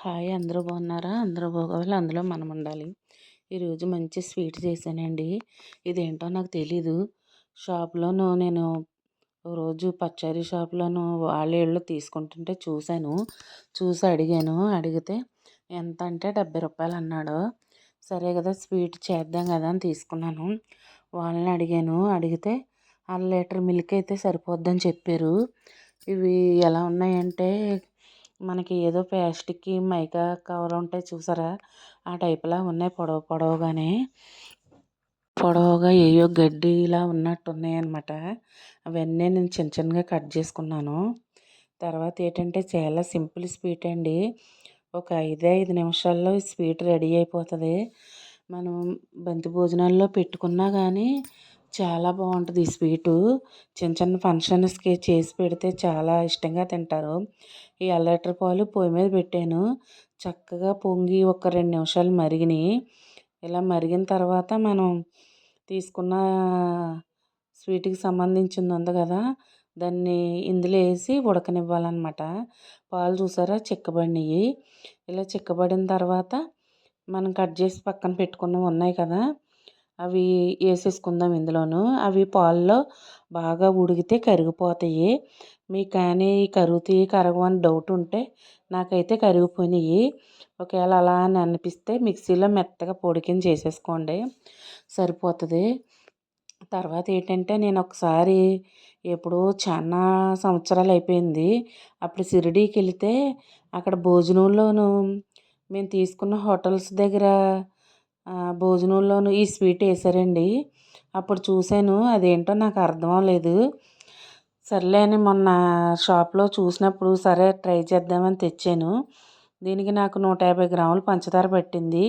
Hi అందరూ బాగున్నారా? అందరూ బాగోవాలి అందులో మనం ఉండాలి. ఈరోజు మంచి స్వీట్ చేశానండి. ఇదేంటో నాకు తెలీదు. షాప్లోను నేను రోజు పచారీ షాప్లోను వాళ్ళ ఇళ్ళు తీసుకుంటుంటే చూశాను. చూసి అడిగాను. అడిగితే ఎంత అంటే డెబ్బై రూపాయలు అన్నాడు. సరే కదా స్వీట్ చేద్దాం కదా అని తీసుకున్నాను. వాళ్ళని అడిగాను. అడిగితే అర లీటర్ మిల్క్ అయితే సరిపోద్దని చెప్పారు. ఇవి ఎలా ఉన్నాయంటే మనకి ఏదో ప్లాస్టిక్కి మైకా కవర్ ఉంటాయి చూసారా? ఆ టైప్లా ఉన్నాయి పొడవు పొడవుగానే. పొడవుగా ఏయో గడ్డిలా ఉన్నట్టు ఉన్నాయి అనమాట అవన్నీ నేను చిన్న చిన్నగా కట్ చేసుకున్నాను. తర్వాత ఏంటంటే చాలా సింపుల్ స్వీట్ అండి. ఒక ఐదే ఐదు నిమిషాల్లో స్వీట్ రెడీ అయిపోతుంది. మనం బంతి భోజనాల్లో పెట్టుకున్నా కానీ చాలా బాగుంటుంది ఈ స్వీటు. చిన్న చిన్న ఫంక్షన్స్కి చేసి పెడితే చాలా ఇష్టంగా తింటారు. ఈ అల్లటర్ పాలు పొయ్యి మీద పెట్టాను. చక్కగా పొంగి ఒక రెండు నిమిషాలు మరిగినాయి. ఇలా మరిగిన తర్వాత మనం తీసుకున్న స్వీట్కి సంబంధించింది ఉంది కదా దాన్ని ఇందులో వేసి ఉడకనివ్వాలన్నమాట. పాలు చూసారా చిక్కబడినాయి. ఇలా చిక్కబడిన తర్వాత మనం కట్ చేసి పక్కన పెట్టుకున్నవి ఉన్నాయి కదా అవి వేసేసుకుందాం ఇందులోను. అవి పాల్లో బాగా ఉడికితే కరిగిపోతాయి. మీకు కానీ కరుగుతాయి కరగవు అని డౌట్ ఉంటే నాకైతే కరిగిపోయినాయి. ఒకవేళ అలా అని అనిపిస్తే మిక్సీలో మెత్తగా పొడి కింద చేసేసుకోండి. సరిపోతుంది. తర్వాత ఏంటంటే నేను ఒకసారి ఎప్పుడో చాలా సంవత్సరాలు అయిపోయింది. అప్పుడు షిరిడీకి వెళితే అక్కడ భోజనంలోను మేము తీసుకున్న హోటల్స్ దగ్గర భోజనంలోనూ ఈ స్వీట్ వేసారండి. అప్పుడు చూశాను అదేంటో నాకు అర్థం లేదు సర్లే అని మొన్న షాప్లో చూసినప్పుడు సరే ట్రై చేద్దామని తెచ్చాను. దీనికి నాకు నూట యాభై గ్రాములు పంచదార పట్టింది.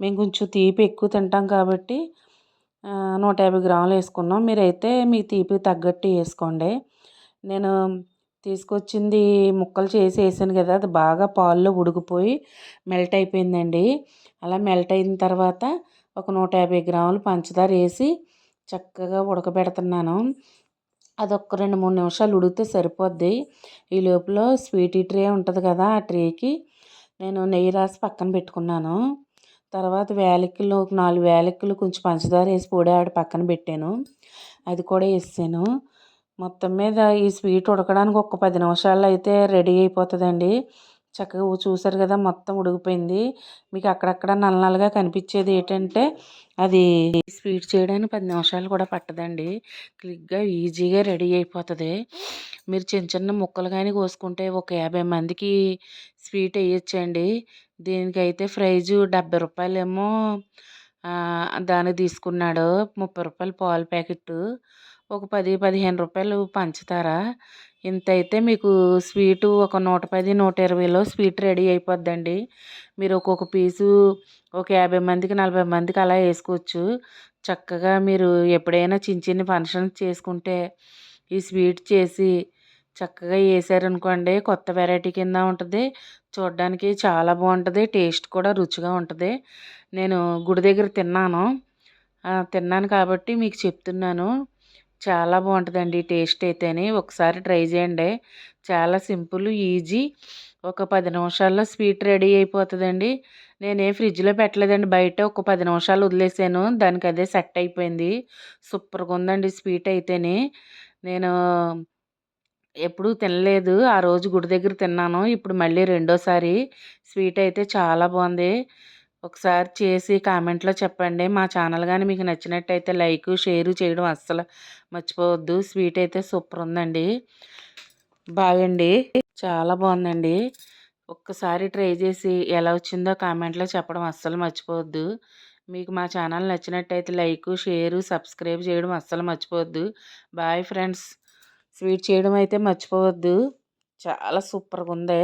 మేము కొంచెం తీపి ఎక్కువ తింటాం కాబట్టి నూట యాభై గ్రాములు వేసుకున్నాం. మీరైతే మీ తీపి తగ్గట్టు వేసుకోండి. నేను తీసుకొచ్చింది ముక్కలు చేసి వేసాను కదా అది బాగా పాల్లో ఉడికిపోయి మెల్ట్ అయిపోయిందండి. అలా మెల్ట్ అయిన తర్వాత ఒక నూట యాభై గ్రాములు పంచదార వేసి చక్కగా ఉడకబెడుతున్నాను. అది ఒక రెండు మూడు నిమిషాలు ఉడికితే సరిపోద్ది. ఈ లోపల స్వీట్ ట్రే ఉంటుంది కదా ఆ ట్రేకి నేను నెయ్యి రాసి పక్కన పెట్టుకున్నాను. తర్వాత వేలకులు ఒక నాలుగు వేలకిలు కొంచెం పంచదార వేసి పొడి ఆడి పక్కన పెట్టాను. అది కూడా వేసాను. మొత్తం మీద ఈ స్వీట్ ఉడకడానికి ఒక పది నిమిషాల్లో అయితే రెడీ అయిపోతుందండి. చక్కగా చూసారు కదా మొత్తం ఉడికిపోయింది. మీకు అక్కడక్కడ నల్లనల్లగా కనిపించేది ఏంటంటే అది స్వీట్ చేయడానికి పది నిమిషాలు కూడా పట్టదండి. క్లిక్గా ఈజీగా రెడీ అయిపోతుంది. మీరు చిన్న చిన్న ముక్కలు కానీ కోసుకుంటే ఒక యాభై మందికి స్వీట్ వేయచ్చండి. దీనికైతే ప్రైజు డెబ్బై రూపాయలేమో దానికి తీసుకున్నాడు. ముప్పై రూపాయలు పాలు ప్యాకెట్ ఒక పది పదిహేను రూపాయలు పంచదార ఇంత అయితే మీకు స్వీటు ఒక నూట పది నూట ఇరవైలో స్వీట్ రెడీ అయిపోద్దండి. మీరు ఒక్కొక్క పీసు ఒక యాభై మందికి నలభై మందికి అలా వేసుకోవచ్చు. చక్కగా మీరు ఎప్పుడైనా చిన్న చిన్న ఫంక్షన్ చేసుకుంటే ఈ స్వీట్ చేసి చక్కగా వేసారనుకోండి కొత్త వెరైటీ కింద ఉంటుంది. చూడడానికి చాలా బాగుంటుంది టేస్ట్ కూడా రుచిగా ఉంటుంది. నేను గుడి దగ్గర తిన్నాను. తిన్నాను కాబట్టి మీకు చెప్తున్నాను. చాలా బాగుంటుందండి టేస్ట్ అయితేనే. ఒకసారి ట్రై చేయండి. చాలా సింపుల్ ఈజీ. ఒక పది నిమిషాల్లో స్వీట్ రెడీ అయిపోతుందండి. నేనే ఫ్రిడ్జ్లో పెట్టలేదండి. బయట ఒక పది నిమిషాలు వదిలేసాను. దానికి అదే సెట్ అయిపోయింది. సూపర్గా ఉందండి స్వీట్ అయితేనే. నేను ఎప్పుడూ తినలేదు. ఆ రోజు గుడి దగ్గర తిన్నాను. ఇప్పుడు మళ్ళీ రెండోసారి. స్వీట్ అయితే చాలా బాగుంది. ఒకసారి చేసి కామెంట్లో చెప్పండి. మా ఛానల్ కానీ మీకు నచ్చినట్టయితే లైక్ షేర్ చేయడం అస్సలు మర్చిపోవద్దు. స్వీట్ అయితే సూపర్ ఉందండి బాగండి. చాలా బాగుందండి. ఒక్కసారి ట్రై చేసి ఎలా వచ్చిందో కామెంట్లో చెప్పడం అస్సలు మర్చిపోవద్దు. మీకు మా ఛానల్ నచ్చినట్టయితే లైక్ షేరు సబ్స్క్రైబ్ చేయడం అస్సలు మర్చిపోవద్దు. Bye friends. స్వీట్ చేయడం అయితే మర్చిపోవద్దు. చాలా సూపర్గా ఉంది